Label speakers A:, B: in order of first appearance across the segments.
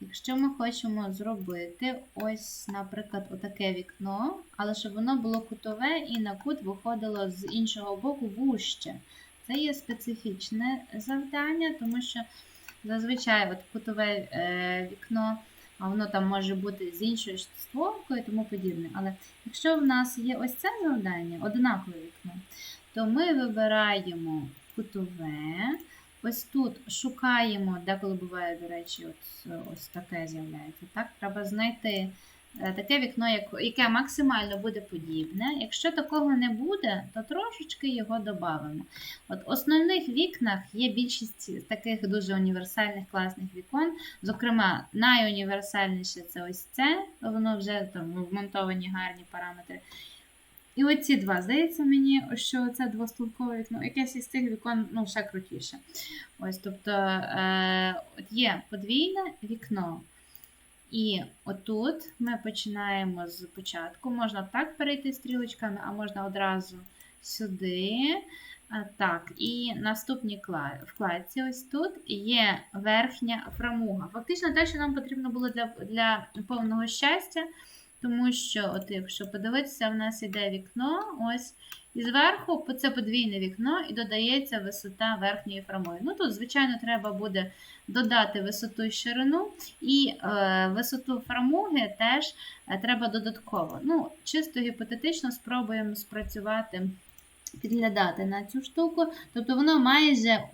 A: Якщо ми хочемо зробити ось, наприклад, отаке вікно, але щоб воно було кутове і на кут виходило з іншого боку вуще. Це є специфічне завдання, тому що зазвичай от кутове е, вікно, а воно там може бути з іншою створкою і тому подібне. Але якщо в нас є ось це завдання, однакове вікно, то ми вибираємо кутове. Ось тут шукаємо, деколи буває, до речі, от, ось таке з'являється. Так, треба знайти е, таке вікно, яке максимально буде подібне. Якщо такого не буде, то трошечки його додамо. От в основних вікнах є більшість таких дуже універсальних класних вікон. Зокрема, найуніверсальніше це ось це, воно вже там вмонтовані гарні параметри. І оці два, здається мені, що це двостулкове вікно, якесь із цих вікон ну, ще крутіше. Ось, тобто е, от є подвійне вікно. І отут ми починаємо з початку. Можна так перейти стрілочками, а можна одразу сюди. А, Так, і наступній вкладці ось тут є верхня фрамуга. Фактично те, що нам потрібно було для, для повного щастя, тому що, от якщо подивитися, в нас іде вікно, ось, і зверху це подвійне вікно і додається висота верхньої фрамуги. Ну тут, звичайно, треба буде додати висоту і ширину, і е, висоту фрамуги теж е, треба додатково. Ну, чисто гіпотетично спробуємо спрацювати. Підглядати на цю штуку, тобто воно майже е,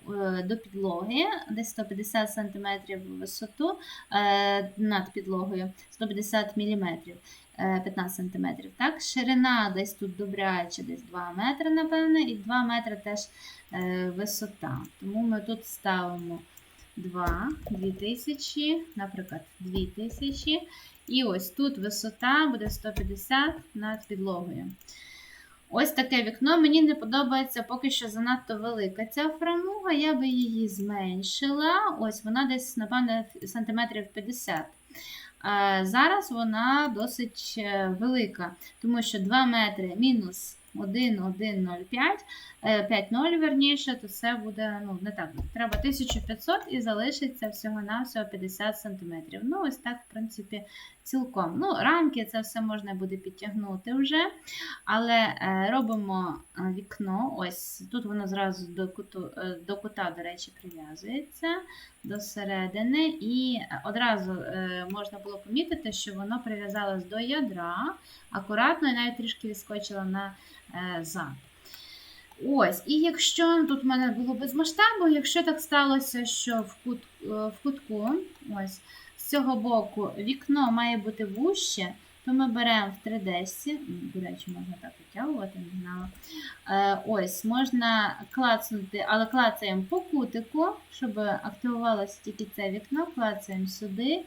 A: до підлоги, десь 150 см висоту е, над підлогою, 150 мм, е, 15 см. Так? Ширина десь тут добряче, десь 2 метри, напевне, і 2 метри теж е, висота. Тому ми тут ставимо 2, 2000, наприклад, 2000. І ось тут висота буде 150 над підлогою. Ось таке вікно. Мені не подобається поки що занадто велика ця фрамуга. Я би її зменшила. Ось вона десь, напевне, сантиметрів 50. Е, Зараз вона досить е, велика, тому що 2 метри мінус 1,105, 5,0 верніше, то це буде ну, не так. Треба 1500 і залишиться всього-навсього 50 см. Ну, ось так, в принципі, цілком. Ну, рамки це все можна буде підтягнути вже. Але е, робимо е, вікно. Ось тут воно зразу до, куту, е, до кута, до речі, прив'язується до середини. І одразу можна було помітити, що воно прив'язалось до ядра акуратно і навіть трішки відскочило на зад. Ось, і якщо тут в мене було без масштабу, якщо так сталося, що в, кут, в кутку, ось, цього боку вікно має бути вуще, то ми беремо в 3D, до речі, можна так витягувати, не знала. Е, ось, можна клацнути, але клацаємо по кутику, щоб активувалося тільки це вікно, клацаємо сюди.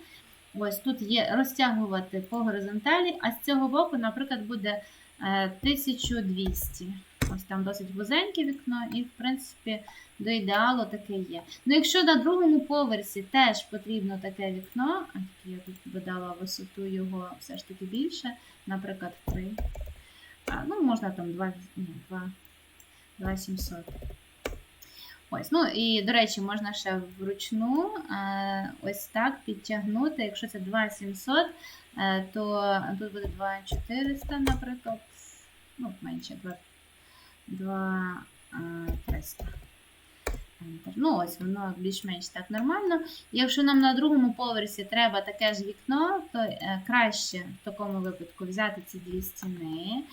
A: Ось тут є розтягувати по горизонталі, а з цього боку, наприклад, буде е, 1200. Ось там досить вузеньке вікно, і, в принципі, до ідеалу таке є. Ну, якщо на другому поверсі теж потрібно таке вікно, а я тут додала висоту його все ж таки більше, наприклад, 3. А, ну, можна там 2, ні, 2, 2700. Ось, ну і, до речі, можна ще вручну е, ось так підтягнути. Якщо це 2700, е, то тут буде 2400, наприклад. Ну, менше 2, 2300. Ну, ось воно більш-менш так нормально. Якщо нам на другому поверсі треба таке ж вікно, то е, краще в такому випадку взяти ці дві стіни,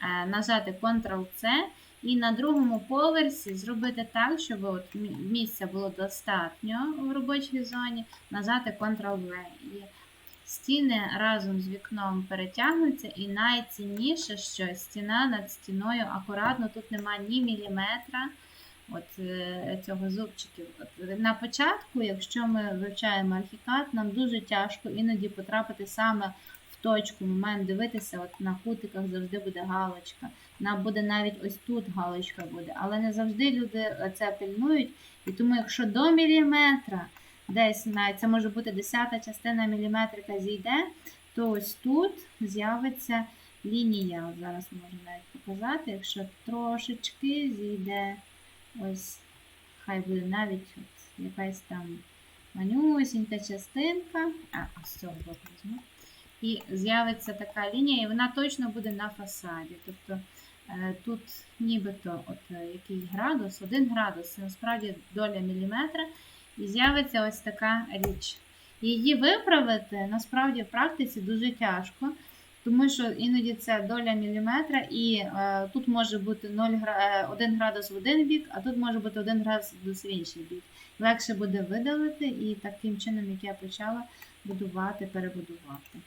A: е, нажати Ctrl-C і на другому поверсі зробити так, щоб от місця було достатньо в робочій зоні, нажати Ctrl-V. Стіни разом з вікном перетягнуться, і найцінніше, що стіна над стіною акуратно, тут нема ні міліметра от, е, цього зубчиків. От, на початку, якщо ми вивчаємо архікад, нам дуже тяжко іноді потрапити саме в точку, момент дивитися, от на кутиках завжди буде галочка. Нам буде навіть ось тут галочка буде, але не завжди люди це пильнують. І тому, якщо до міліметра, десь навіть це може бути десята частина міліметрика зійде, то ось тут з'явиться лінія. Зараз можу навіть показати, якщо трошечки зійде ось, хай буде навіть от якась там манюсінька частинка, а, з цього боку візьму. І з'явиться така лінія, і вона точно буде на фасаді. Тобто е, тут нібито от який градус, 1 градус, це насправді доля міліметра, і з'явиться ось така річ. Її виправити насправді в практиці дуже тяжко, тому що іноді це доля міліметра, і е, тут може бути 0 1 градус в один бік, а тут може бути 1 градус в інший бік. Легше буде видалити і таким чином, як я почала будувати, перебудувати.